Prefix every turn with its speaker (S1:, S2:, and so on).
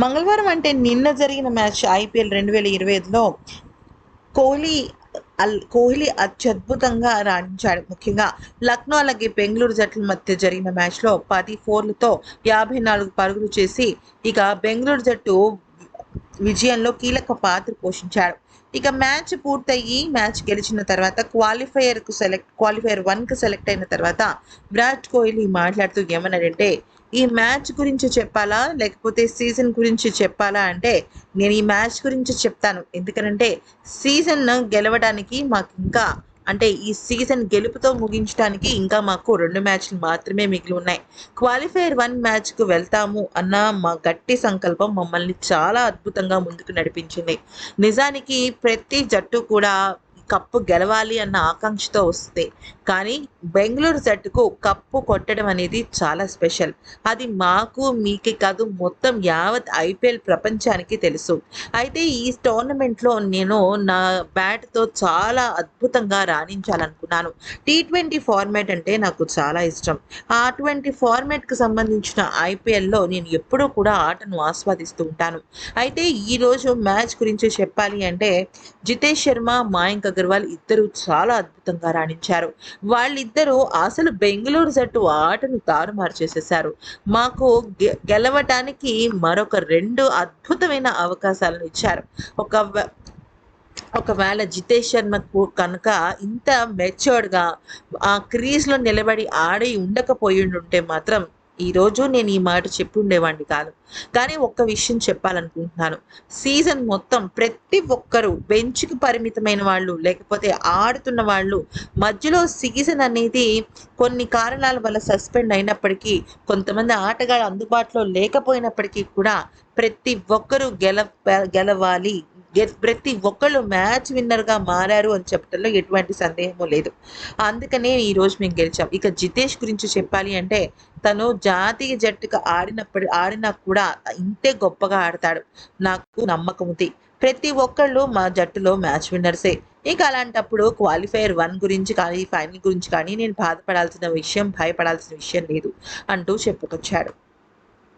S1: మంగళవారం అంటే నిన్న జరిగిన మ్యాచ్ ఐపీఎల్ రెండు వేల ఇరవై ఐదులో కోహ్లీ అల్ కోహ్లీ అత్యద్భుతంగా రాణించాడు. ముఖ్యంగా లక్నో అలాగే బెంగళూరు జట్ల మధ్య జరిగిన మ్యాచ్లో పది ఫోర్లతో యాభై నాలుగు పరుగులు చేసి ఇక బెంగళూరు జట్టు విజయంలో కీలక పాత్ర పోషించాడు. ఇక మ్యాచ్ పూర్తయి మ్యాచ్ గెలిచిన తర్వాత క్వాలిఫైయర్కు సెలెక్ట్ క్వాలిఫైయర్ వన్కు సెలెక్ట్ అయిన తర్వాత విరాట్ కోహ్లీ మాట్లాడుతూ ఏమన్నాడంటే ఈ మ్యాచ్ గురించి చెప్పాలా? లేకపోతే సీజన్ గురించి చెప్పాలా అంటే నేను ఈ మ్యాచ్ గురించి చెప్తాను. ఎందుకనంటే సీజన్ గెలవడానికి మాకు ఇంకా అంటే ఈ సీజన్ గెలుపుతో ముగించడానికి ఇంకా మాకు రెండు మ్యాచ్లు మాత్రమే మిగిలి ఉన్నాయి. క్వాలిఫైర్ వన్ మ్యాచ్కు వెళ్తాము అన్న మా గట్టి సంకల్పం మమ్మల్ని చాలా అద్భుతంగా ముందుకు నడిపించింది. నిజానికి ప్రతి జట్టు కూడా కప్పు గెలవాలి అన్న ఆకాంక్షతో వస్తే. కానీ బెంగళూరు జట్టుకు కప్పు కొట్టడం అనేది చాలా స్పెషల్. అది మాకు మీకే కాదు మొత్తం యావత్ ఐపీఎల్ ప్రపంచానికి తెలుసు. అయితే ఈ టోర్నమెంట్లో నేను నా బ్యాట్తో చాలా అద్భుతంగా రాణించాలనుకున్నాను. టీ ట్వంటీ ఫార్మాట్ అంటే నాకు చాలా ఇష్టం. ఆ అటువంటి ఫార్మాట్కి సంబంధించిన ఐపీఎల్లో నేను ఎప్పుడూ కూడా ఆటను ఆస్వాదిస్తూ ఉంటాను. అయితే ఈరోజు మ్యాచ్ గురించి చెప్పాలి అంటే జితేష్ శర్మ మాయంక్ అగర్వాల్ ఇద్దరు చాలా అద్భుతంగా రాణించారు. వాళ్ళిద్దరూ అసలు బెంగళూరు జట్టు ఆటను తారుమారు చేసేశారు మాకు గె గెలవటానికి మరొక రెండు అద్భుతమైన అవకాశాలను ఇచ్చారు. ఒక ఒకవేళ జితేష్ శర్మకు కనుక ఇంత మెచ్యూర్డ్గా ఆ క్రీజ్లో నిలబడి ఆడి ఉండకపోయి ఉంటే మాత్రం ఈరోజు నేను ఈ మాట చెప్పుండేవాడిని కాదు. కానీ ఒక్క విషయం చెప్పాలనుకుంటున్నాను. సీజన్ మొత్తం ప్రతి ఒక్కరూ బెంచ్కి పరిమితమైన వాళ్ళు లేకపోతే ఆడుతున్న వాళ్ళు మధ్యలో సీజన్ అనేది కొన్ని కారణాల వల్ల సస్పెండ్ అయినప్పటికీ కొంతమంది ఆటగాళ్ళు అందుబాటులో లేకపోయినప్పటికీ కూడా ప్రతి ఒక్కరూ గెల గెలవాలి. ప్రతి ఒక్కళ్ళు మ్యాచ్ విన్నర్గా మారారు అని చెప్పడంలో ఎటువంటి సందేహము లేదు. అందుకనే ఈరోజు మేము గెలిచాం. ఇక జితేష్ గురించి చెప్పాలి అంటే తను జాతీయ జట్టుగా ఆడినప్పుడు ఆడినా కూడా ఇంతే గొప్పగా ఆడతాడు. నాకు నమ్మకం ఉంది. ప్రతి ఒక్కళ్ళు మా జట్టులో మ్యాచ్ విన్నర్సే ఇక అలాంటప్పుడు క్వాలిఫైయర్ వన్ గురించి కానీ ఫైనల్ గురించి కానీ నేను బాధపడాల్సిన విషయం భయపడాల్సిన విషయం లేదు అంటూ చెప్పుకొచ్చాడు.